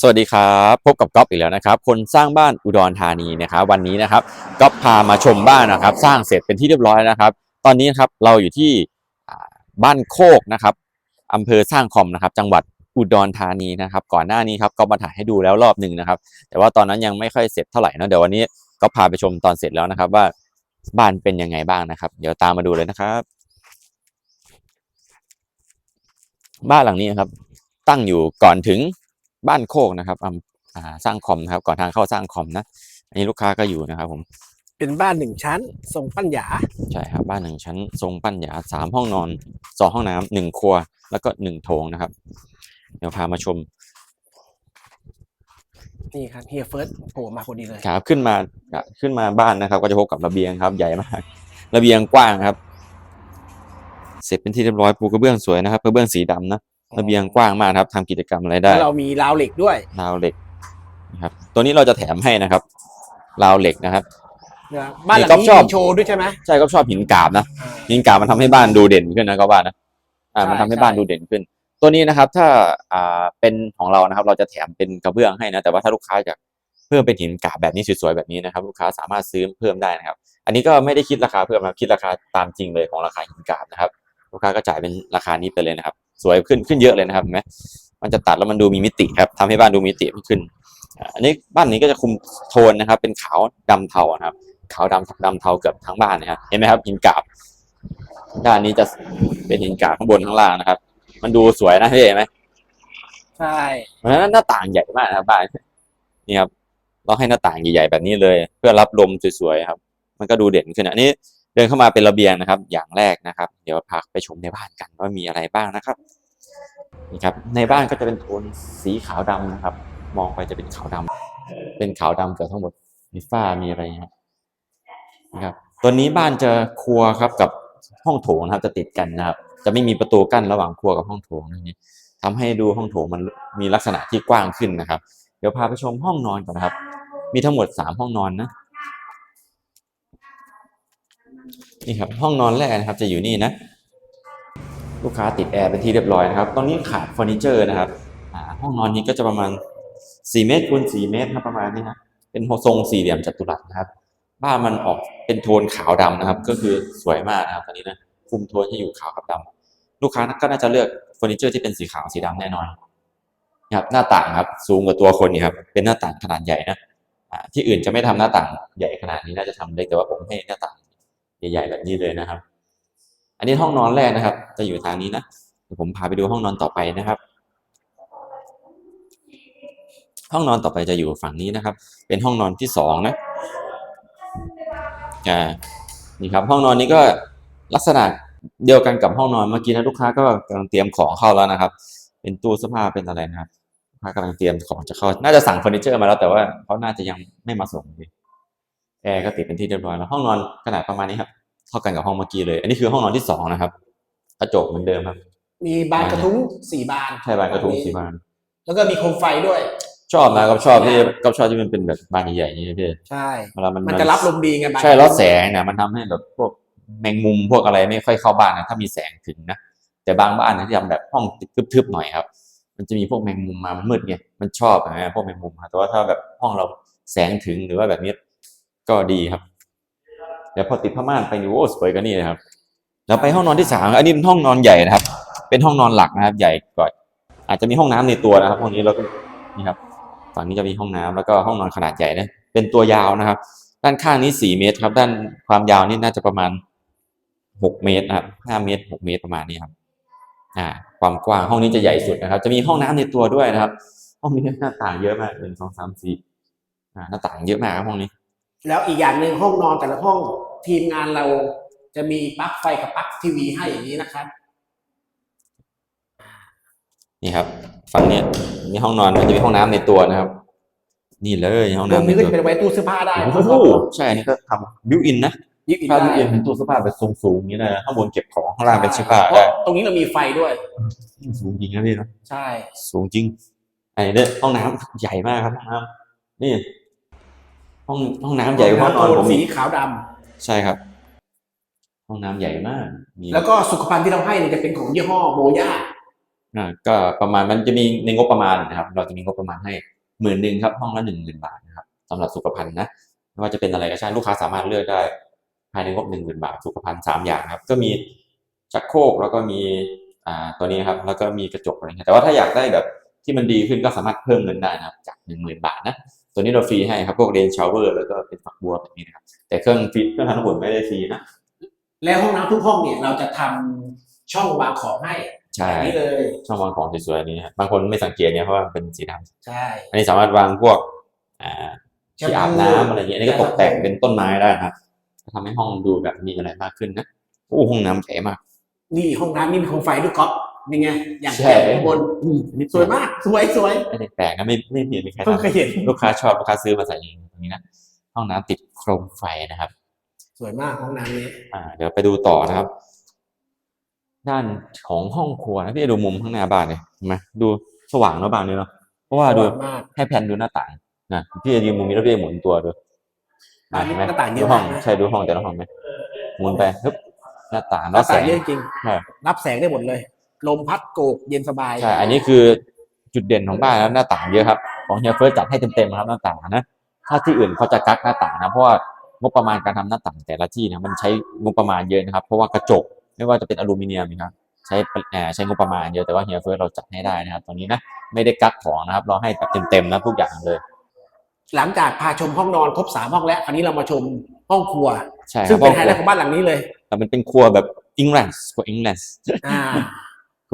สวัสดีครับพบกับก๊อฟอีกแล้วนะครับ คนสร้างบ้านอุดรธานีนะครับวันนี้นะครับก๊อฟพามาชมบ้านนะครับ สร้างเสร็จเป็นที่เรียบร้อยนะครับ ตอนนี้นะครับเราอยู่ที่บ้านโคกนะครับอำเภอสร้างคอมนะครับ จังหวัดอุดรธานีนะครับ ก่อนหน้านี้ครับก็มาถ่ายให้ดูแล้วรอบหนึ่งนะครับ แต่ว่าตอนนั้นยังไม่ค่อยเสร็จเท่าไหร่นะเดี๋ยววันนี้ก็พาไปชมตอนเสร็จแล้วนะครับ ว่าบ้านเป็นยังไงบ้างนะครับ เดี๋ยวตามมาดูเลยนะครับ บ้านหลังนี้นครับ ตั้งอยู่ก่อนถึง บ้านโคกนะครับอำอ่าสร้างคอมนะครับ ก่อนทางเข้าสร้างคอมนะอันนี้ลูกค้าก็อยู่นะครับ ผม เป็นบ้านหนึ่งชั้น ทรงปั้นหยาใช่ครับบ้านหนึ่งชั้น ทรงปั้นหยาสามห้องนอนสองห้องน้ำหนึ่งครัว แล้วก็หนึ่งโถงนะครับ เดี๋ยวพามาชมนี่ครับเฮียเฟิร์สโผล่มาพอดีเลยครับขึ้นมาขึ้นมาบ้านนะครับ ก็จะพบกับระเบียงครับใหญ่มาก ระเบียงกว้างครับ เสร็จเป็นที่เรียบร้อยปูกระเบื้องสวยนะครับกระเบื้องสีดำนะ ระเบียงกว้างมากนะครับทำกิจกรรมอะไรได้แล้วเรามีราวเหล็กด้วยราวเหล็กนะครับ ตัวนี้เราจะแถมให้นะครับราวเหล็กนะครับ นะบ้านหลังนี่ก๊อฟนี้ชอบ มีโชว์ด้วยใช่ไหม ใช่ก็ชอบหินกราบนะอ่าหินกราบมันทำให้บ้านดูเด่นขึ้นนะก็ว่านะอ่าใช่มันทำให้ใช่ บ้านดูเด่นขึ้น ตัวนี้นะครับ ถ้าอ่าเป็นของเรานะครับ เราจะแถมเป็นกระเบื้องให้นะแต่ว่าถ้าลูกค้าอยากเพิ่มเป็นหินกราบแบบนี้สวยๆแบบนี้นะครับ ลูกค้าสามารถซื้อเพิ่มได้นะครับ อันนี้ก็ไม่ได้คิดราคาเพิ่มนะครับคิดราคาตามจริงเลยของราคาหินกราบนะครับ ลูกค้าก็จ่ายเป็นราคานี้ไปเลยนะครับ สวยขึ้นขึ้นเยอะเลยนะครับเห็นไหมมันจะตัดแล้วมันดูมีมิติครับทำให้บ้านดูมีมิติมากขึ้นอ่าอันนี้บ้านนี้ก็จะคุมโทนนะครับ เป็นขาวดำเทานะครับ ขาวดำดำเทาเกือบทั้งบ้านนะครับ เห็นไหมครับหินกราบ ด้านนี้จะเป็นหินกราบข้างบนข้างล่างนะครับ มันดูสวยนะพี่เห็นไหมใช่เพราะฉะนั้นหน้าต่างใหญ่มากนะครับบ้านนี่ครับเราให้หน้าต่างใหญ่ๆแบบนี้เลย เพื่อรับลมสวยๆครับ มันก็ดูเด่นขึ้นอันนี้ เดินเข้ามาเป็นระเบียงนะครับ อย่างแรกนะครับ เดี๋ยวพาไปชมในบ้านกันว่ามีอะไรบ้างนะครับนี่ครับ ในบ้านก็จะเป็นโทนสีขาวดำนะครับ มองไปจะเป็นขาวดำเป็นขาวดำเกือบทั้งหมดมีฝ้ามีอะไรครับนะครับตัวนี้บ้านจะครัวครับกับห้องโถงนะครับ จะติดกันนะครับ จะไม่มีประตูกั้นระหว่างครัวกับห้องโถงนี่ทำให้ดูห้องโถงมันมีลักษณะที่กว้างขึ้นนะครับ เดี๋ยวพาไปชมห้องนอนก่อนนะครับ มีทั้งหมดสามห้องนอนนะ นี่ครับห้องนอนแรกนะครับจะอยู่นี่นะ ลูกค้าติดแอร์เป็นที่เรียบร้อยนะครับตรงนี้ขาดเฟอร์นิเจอร์นะครับห้องนอนนี้ก็จะประมาณสี่เมตรคูณสี่เมตรครับประมาณนี้นะเป็นทรงสี่เหลี่ยมจัตุรัสนะครับบ้านมันออกเป็นโทนขาวดำนะครับ ก็คือสวยมากนะครับตอนนี้นะคุมโทนให้อยู่ขาวกับดำลูกค้าก็น่าจะเลือกเฟอร์นิเจอร์ที่เป็นสีขาวสีดำแน่นอนนะครับหน้าต่างครับสูงกว่าตัวคนนี่ครับเป็นหน้าต่างขนาดใหญ่นะที่อื่นจะไม่ทำหน้าต่างใหญ่ขนาดนี้น่าจะทำเล็กแต่ว่าผมให้หน้าต่าง ใหญ่ๆแบบนี้เลยนะครับ อันนี้ห้องนอนแรกนะครับ จะอยู่ทางนี้นะเดี๋ยวผมพาไปดูห้องนอนต่อไปนะครับ ห้องนอนต่อไปจะอยู่ฝั่งนี้นะครับ เป็นห้องนอนที่สองนะอ่านี่ครับ ห้องนอนนี้ก็ลักษณะเดียวกันกับห้องนอนเมื่อกี้นะลูกค้าก็กำลังเตรียมของเข้าแล้วนะครับ เป็นตู้เสื้อผ้าเป็นอะไรนะครับลูกค้ากำลังเตรียมของจะเข้า น่าจะสั่งเฟอร์นิเจอร์มาแล้วแต่ว่าเขาน่าจะยังไม่มาส่งดี แอร์ก็ติดเป็นที่เรียบร้อยแล้วห้องนอนขนาดประมาณนี้ครับเท่ากันกับห้องเมื่อกี้เลย อันนี้คือห้องนอนที่สองนะครับกระจกเหมือนเดิมครับ มีบานกระทุ้งสี่บานใช่บานกระทุ้งสีบาน แล้วก็มีโคมไฟด้วย ชอบนะก็ชอบที่ก็ชอบที่มันเป็นแบบบานใหญ่ๆอย่างนี้พี่ใช่เวลามันมันจะรับลมดีไงบานใช่แล้วแสงเนี่ยมันทำให้แบบพวกแมงมุมพวกอะไรไม่ค่อยเข้าบ้านนะถ้ามีแสงถึงนะแต่บางบ้านนะที่ทำแบบห้องทึบๆหน่อยครับ มันจะมีพวกแมงมุมมามันมืดไงมันชอบนะพวกแมงมุมครับแต่ว่าถ้าแบบห้องเราแสงถึงหรือว่าแบบนี้ ก็ดีครับเดี๋ยวพอติดผ้าม่านไปนี่โอ้สวยกันนี่นะครับแล้วไปห้องนอนที่สามอันนี้เป็นห้องนอนใหญ่นะครับ เป็นห้องนอนหลักนะครับ ใหญ่กว่าอาจจะมีห้องน้ำในตัวนะครับห้องนี้แล้วก็นี่ครับฝั่งนี้จะมีห้องน้ำแล้วก็ห้องนอนขนาดใหญ่นะเป็นตัวยาวนะครับ ด้านข้างนี้สี่เมตรครับ ด้านความยาวนี่น่าจะประมาณหกเมตรนะครับห้าเมตรหกเมตรประมาณนี้ครับ อ่า ความกว้างห้องนี้จะใหญ่สุดนะครับ จะมีห้องน้ำในตัวด้วยนะครับ ห้องนี้หน้าต่างเยอะมากหนึ่งสองสามสี่อ่าหน้าต่างเยอะมากครับห้องนี้ แล้วอีกอย่างหนึ่งห้องนอนแต่ละห้องทีมงานเราจะมีปลั๊กไฟกับปลั๊กทีวีให้อย่างนี้นะครับ นี่ครับ ฝั่งเนี้ยมีห้องนอนมันจะมีห้องน้ำในตัวนะครับ นี่เลยห้องตรงน้ำในนี้ก็ตัวจะเป็นไว้ตู้เสื้อผ้าได้โอ้โหใช่อันนี่ก็ทำบิวอินนะยิบอินถ้าได้บิวอินเป็นตู้เสื้อผ้าแบบสูงๆอย่างนี้นะข้างบนเก็บของข้างล่างเป็นเสื้อผ้าเพได้ราะตรงนี้เรามีไฟด้วย สูงจริงนะพี่เนอะใช่ สูงจริงไอ้เนี่ยห้องน้ำใหญ่มากครับห้องน้ำนี่ ห้องห้องน้ำใหญ่กว่าห้องนอนผมสีอีกขาวดำใช่ครับ ห้องน้ำใหญ่มากมีแล้วก็สุขภัณฑ์ที่เราให้เนี่ยจะเป็นของยี่ห้อโมย่าอ่าก็ประมาณมันจะมีในงบประมาณนะครับ เราจะมีงบประมาณให้หมื่นหนึ่งครับ ห้องละหนึ่งหมื่นบาทนะครับสำหรับสุขภัณฑ์นะไม่ว่าจะเป็นอะไรก็ใช่ลูกค้าสามารถเลือกได้ ภายในงบหนึ่งหมื่นบาทสุขภัณฑ์สามอย่างครับ ก็มีชักโครกแล้วก็มีอ่าตัวนี้ครับ แล้วก็มีกระจกอะไรเงี้ยแต่ว่าถ้าอยากได้แบบที่มันดีขึ้นก็สามารถเพิ่มเงินได้นะครับ จากหนึ่งหมื่นบาทนะ ตัวนี้เราฟรีให้ครับ พวกเรนชาวเวอร์แล้วก็เป็นฝักบัวแบบนี้นะครับ แต่เครื่องฟิตเครื่องทำน้ำอุ่นไม่ได้ฟรีนะ แล้วห้องน้ำทุกห้องเนี่ยเราจะทำช่องวางของให้ใช่ แบบนี้เลย ช่องวางของสวยๆอันนี้ครับบางคนไม่สังเกตเนี่ยเพราะว่ามันเป็นสีดำใช่อันนี้สามารถวางพวกอ่า ที่อาบน้ำอะไรอย่างเงี้ยอันนี้ก็ตกแต่งเป็นต้นไม้ได้นะครับก็ทำให้ห้องดูแบบมีอะไรมากขึ้นนะโอ้ห้องน้ำใหญ่มาก นี่ห้องน้ำนี่มีโคมไฟด้วยก๊อฟเป็ นไงอย่างใช่แจ่มข้างบนอืมสวยมาก สวยสวยไม่ได้แปลกนะไม่ไม่เห็นมีใครเพิ่งเคยทำเห็นลูกค้าชอบลูกค้าซื้อมาใส่เองตรงนี้นะห้องน้ำติดโคมไฟนะครับ สวยมากห้องน้ำนี้อ่า เดี๋ยวไปดูต่อนะครับ ด้านของห้องครัวนะพี่ดูมุมข้างหน้าบ้านเลยเห็นไหมดูสว่างเนอะบ้านนี้เนาะเพราะว่าดูสวยมากให้แพนดูหน้าต่างนะพี่จะยืนมุมนี้แล้วพี่จะหมุนตัวดูบ้านนี้เห็นไหมหน้าต่างเยดูอะห้อมางกนะใช่ดูห้องแต่ละห้องไหมหมุนไปฮึบหน้าต่างหแล้น้าวแสต่างงเยอะจริงใช่รับแสงได้หมดเลย ลมพัดโกกเย็นสบายใช่อันนี้คือจุดเด่นของบ้านแล้วหน้าต่างเยอะครับ ของเฮียเฟิร์สจัดให้เต็มๆครับหน้าต่างนะถ้าที่อื่นเขาจะกักหน้าต่างนะเพราะว่างบประมาณการทำหน้าต่างแต่ละที่นะมันใช้งบประมาณเยอะนะครับ เพราะว่ากระจกไม่ว่าจะเป็นอลูมิเนียมนะครับใช้เอ่อใช้งบประมาณเยอะแต่ว่าเฮียเฟิร์สเราจัดให้ได้นะครับตรงนี้นะไม่ได้กักของนะครับ เราให้แบบเต็มๆนะทุกอย่างเลย หลังจากพาชมห้องนอนครบสามห้องแล้วคราวนี้เรามาชมห้องครัวใช่คซึ่รังบเป็นไฮไลท์ของบ้านหลังนี้เลย แต่มันเป็นครัวแบบอังกฤษครัวอังกฤษ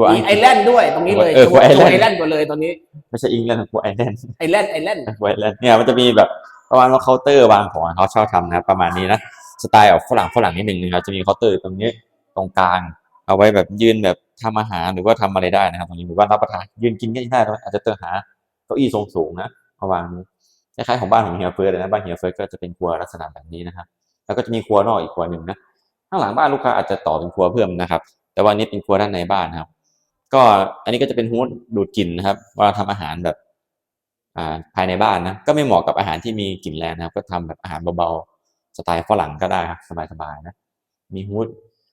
อ่าครัวอัมีงกไอฤษแลนด์ด้วยตรงนี้เลยเออครัวไอแลนด์ไอแลนด์กว่าเลยตอนนี้ ไม่ใช่อังกฤษครัวไอแลนด์ไอแลนด์ไอแลนด์ไว้แล้วเนี่ยมันจะมีแบบประมาณว่าเคาน์เตอร์วางของเขาชอบทำนะครับประมาณนี้นะสไตล์ออกฝรั่งฝรั่งนิดนึงนะครับจะมีเคาน์เตอร์ตรงนี้ตรงกลาง เอาไว้แบบยืนแบบทำอาหารหรือว่าทำอะไรได้นะครับตรงนี้หรือว่ารับประทานยืนกินก็ได้นะอาจจะเตอหาเก้าอี้ทรงสูงนะมาวางคล้ายๆของบ้านของเฮียเฟิร์สเลยนะบ้านเฮียเฟิร์สก็จะเป็นครัวลักษณะแบบนี้นะครับ แล้วก็จะมีครัวนอกอีกครัวหนึ่งนะข้างหลังบ้านลูกค้าอาจจะต่อเป็นครัวเพิ่มนะครับ แต่ว่าอันนี้เป็นครัวด้านในบ้านนะครับ ก็อันนี้ก็จะเป็นฮูดดูดกลิ่นนะครับวลาทำอาหารแบบอ่าภายในบ้านนะก็ไม่เหมาะกับอาหารที่มีกลิ่นแรงนะครับ ก็ทำแบบอาหารเบาๆสไตล์ฝรั่งก็ได้ครับสบายๆนะมีฮูด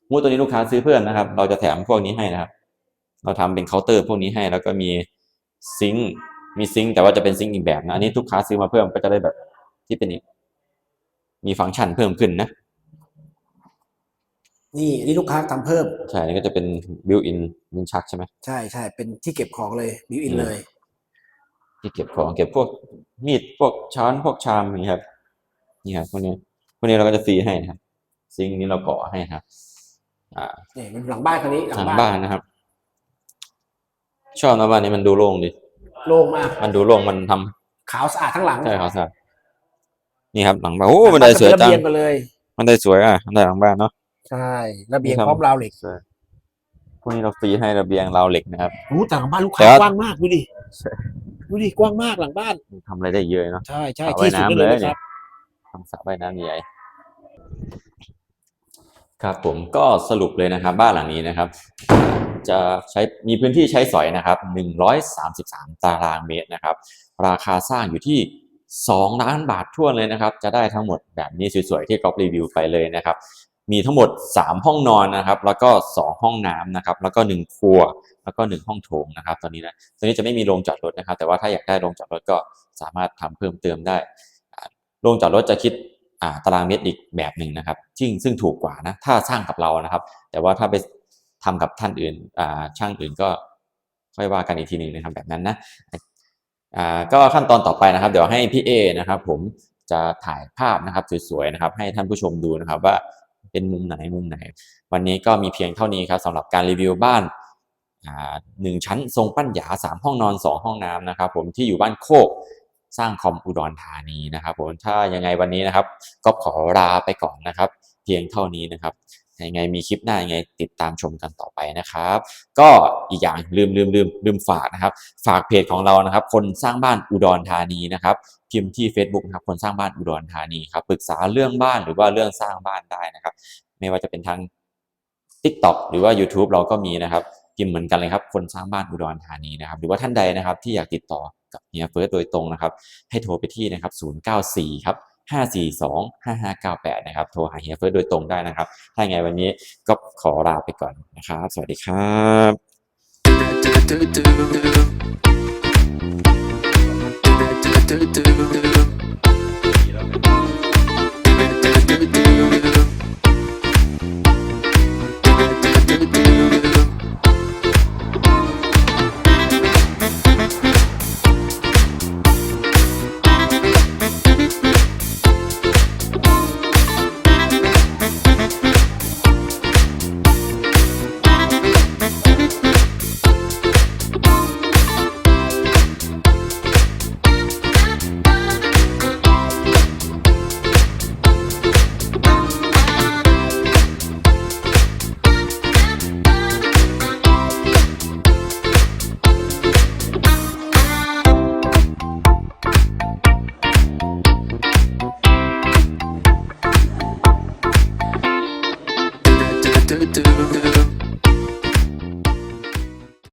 ฮูดตัวนี้ลูกค้าซื้อเพิ่มนะครับ เราจะแถมพวกนี้ให้นะครับ เราทำเป็นเคาน์เตอร์พวกนี้ให้ แล้วก็มีซิงค์มีซิงค์แต่ว่าจะเป็นซิงค์อีกแบบนะอันนี้ลูกค้าซื้อมาเพิ่มก็จะได้แบบที่เป็นมีฟังก์ชันเพิ่มขึ้นนะ นี่อันนี่ลูกค้าทำเพิ่ม ใช่อันนี้ก็จะเป็นบิวอินมินชักใช่ไหมใช่ใช่เป็นที่เก็บของเลยบิวอินอืมเลย ที่เก็บของเก็บพวกมีดพวกช้อนพวกชามอย่างนี้ครับ นี่ครับพวกนี้พวกนี้เราก็จะฟรีให้นะครับ ซิงค์นี้เราก่อให้นะครับ อ่านี่มันหลังบ้านคนนี้หลัทางงบ้านบ้านนะครับ ชอบนะบ้านนี้มันดูโล่งดีโล่งมาก มันดูโล่งมันทำขาวสะอาดทั้งหลังใช่ครับใช่นี่ครับหลังบ้านโอ้บันไดสวยระจังเบียงกันเลยบันไดสวยอะบันไดหลังบ้านเนาะ ใช่ระเบียงนี่ครับพร้อมราวเหล็กสวยพวกนี้เราฟรีให้ระเบียงราวเหล็กนะครับรู้แต่หลังบ้านลูกแต่ค้าว่ากว้างมากดูดิใช่ดูดิกว้างมากหลังบ้านทำอะไรได้เยอะเนาะใช่ใช่สระที่ว่ายสุดน้ำไปเลยเลยนะครับทำสระว่ายน้ำใหญ่ครับผมก็สรุปเลยนะครับบ้านหลังนี้นะครับ จะใช้มีพื้นที่ใช้สอยนะครับ133 ตารางเมตรนะครับ ราคาสร้างอยู่ที่ 2 ล้านบาททั่วนเลยนะครับ จะได้ทั้งหมดแบบนี้สวยๆที่ก๊อฟรีวิวไปเลยนะครับ มีทั้งหมด 3 ห้องนอนนะครับ แล้วก็ 2 ห้องน้ำนะครับ แล้วก็ 1 ครัว แล้วก็ 1 ห้องโถงนะครับ ตอนนี้นะตอนนี้จะไม่มีโรงจอดรถนะครับ แต่ว่าถ้าอยากได้โรงจอดรถก็สามารถทำเพิ่มเติมได้ โรงจอดรถจะคิดาตารางเมตรอีกแบบหนึ่งนะครับซึ่งซึ่งถูกกว่านะ ถ้าสร้างกับเรานะครับ แต่ว่าถ้าไปทำกับท่านอื่นช่างอื่นก็ค่อยว่ากันอีกทีหนึ่งนะครับแบบนั้นนะก็ขั้นตอนต่อไปนะครับ เดี๋ยวให้พี่เอนะครับ ผมจะถ่ายภาพนะครับสวยๆนะครับ ให้ท่านผู้ชมดูนะครับว่า เป็นมุมไหนมุมไหน วันนี้ก็มีเพียงเท่านี้ครับสำหรับการรีวิวบ้านหนึ่งชั้นทรงปั้นหยาสามห้องนอนสองห้องน้ำนะครับ ผมที่อยู่บ้านโคกสร้างคอมอุดรธานีนะครับผมถ้ายังไงวันนี้นะครับก็ขอลาไปก่อนนะครับ เพียงเท่านี้นะครับ ยังไงมีคลิปหน้ายังไงติดตามชมกันต่อไปนะครับ ก็อีกอย่างลืมลืมลืมลืมฝากนะครับ ฝากเพจของเรานะครับ คนสร้างบ้านอุดรธานีนะครับพิมพ์ที่ Facebook นะครับคนสร้างบ้านอุดรธานีครับปรึกษาเรื่องบ้านหรือว่าเรื่องสร้างบ้านได้นะครับ ไม่ว่าจะเป็นทาง TikTok หรือว่า YouTube เราก็มีนะครับพิมพ์เหมือนกันเลยครับ คนสร้างบ้านอุดรธานีนะครับ หรือว่าท่านใดนะครับที่อยากติดต่อกับเฮียเฟิร์สโดยตรงนะครับ ให้โทรไปที่นะครับ 094 ครับ 542 5598 นะครับ โทรหาเฮียเฟิร์สโดยตรงได้นะครับ ถ้าอย่างไงวันนี้ก็ขอลาไปก่อนนะครับ สวัสดีครับ